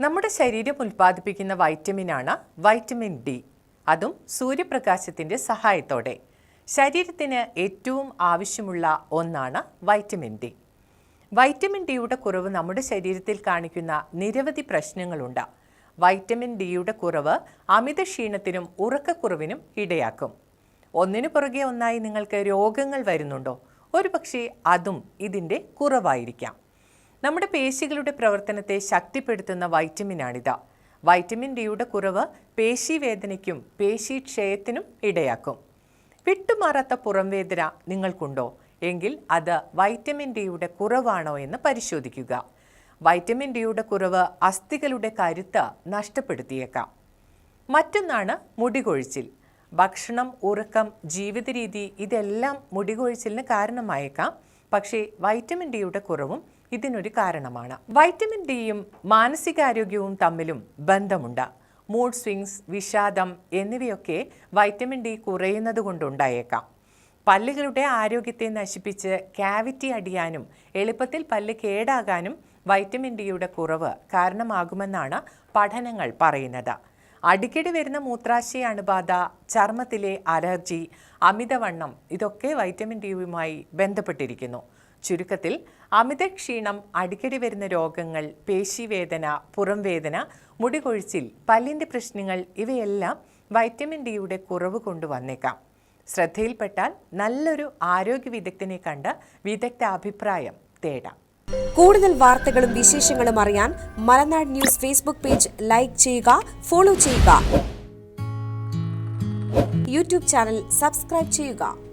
നമ്മുടെ ശരീരം ഉൽപ്പാദിപ്പിക്കുന്ന വൈറ്റമിനാണ് വൈറ്റമിൻ ഡി. അതും സൂര്യപ്രകാശത്തിന്റെ സഹായത്തോടെ. ശരീരത്തിന് ഏറ്റവും ആവശ്യമുള്ള ഒന്നാണ് വൈറ്റമിൻ ഡി. വൈറ്റമിൻ ഡിയുടെ കുറവ് നമ്മുടെ ശരീരത്തിൽ കാണിക്കുന്ന നിരവധി പ്രശ്നങ്ങളുണ്ട്. വൈറ്റമിൻ ഡിയുടെ കുറവ് അമിത ക്ഷീണത്തിനും ഉറക്കക്കുറവിനും ഇടയാക്കും. ഒന്നിനു പുറകെ ഒന്നായി നിങ്ങൾക്ക് രോഗങ്ങൾ വരുന്നുണ്ടോ? ഒരുപക്ഷെ അതും ഇതിന്റെ കുറവായിരിക്കാം. നമ്മുടെ പേശികളുടെ പ്രവർത്തനത്തെ ശക്തിപ്പെടുത്തുന്ന വൈറ്റമിനാണിത്. വൈറ്റമിൻ ഡിയുടെ കുറവ് പേശിവേദനയ്ക്കും പേശിക്ഷയത്തിനും ഇടയാക്കും. വിട്ടുമാറാത്ത പുറംവേദന നിങ്ങൾക്കുണ്ടോ? എങ്കിൽ അത് വൈറ്റമിൻ ഡിയുടെ കുറവാണോ എന്ന് പരിശോധിക്കുക. വൈറ്റമിൻ ഡിയുടെ കുറവ് അസ്ഥികളുടെ കരുത്ത് നഷ്ടപ്പെടുത്തിയേക്കാം. മറ്റൊന്നാണ് മുടികൊഴിച്ചിൽ. ഭക്ഷണം ഉറക്കം ജീവിത രീതി ഇതെല്ലാം മുടികൊഴിച്ചിലിന് കാരണമായേക്കാം. പക്ഷേ വൈറ്റമിൻ ഡിയുടെ കുറവും ഇതിനൊരു കാരണമാണ്. വൈറ്റമിൻ ഡിയും മാനസികാരോഗ്യവും തമ്മിലും ബന്ധമുണ്ട്. മൂഡ് സ്വിങ്സ് വിഷാദം എന്നിവയൊക്കെ വൈറ്റമിൻ ഡി കുറയുന്നത് കൊണ്ടുണ്ടായേക്കാം. പല്ലുകളുടെ ആരോഗ്യത്തെ നശിപ്പിച്ച് കാവിറ്റി അടിയാനും എളുപ്പത്തിൽ പല്ല് കേടാകാനും വൈറ്റമിൻ ഡിയുടെ കുറവ് കാരണമാകുമെന്നാണ് പഠനങ്ങൾ പറയുന്നത്. അടിക്കടി വരുന്ന മൂത്രാശയ അണുബാധ ചർമ്മത്തിലെ അലർജി അമിതവണ്ണം ഇതൊക്കെ വൈറ്റമിൻ ഡിയുമായി ബന്ധപ്പെട്ടിരിക്കുന്നു. ചുരുക്കത്തിൽ അമിത ക്ഷീണം അടിക്കടി വരുന്ന രോഗങ്ങൾ പേശിവേദന പുറംവേദന മുടികൊഴിച്ചിൽ പല്ലിന്റെ പ്രശ്നങ്ങൾ ഇവയെല്ലാം വൈറ്റമിൻ ഡിയുടെ കുറവ് കൊണ്ട് വന്നേക്കാം. ശ്രദ്ധയിൽപ്പെട്ടാൽ നല്ലൊരു ആരോഗ്യ വിദഗ്ധനെ കണ്ട് വിദഗ്ധ അഭിപ്രായം തേടാം. കൂടുതൽ വാർത്തകളും വിശേഷങ്ങളും അറിയാൻ Malanad news Facebook page like ചെയ്യുക ഫോളോ ചെയ്യുക. യൂട്യൂബ് ചാനൽ സബ്സ്ക്രൈബ് ചെയ്യുക.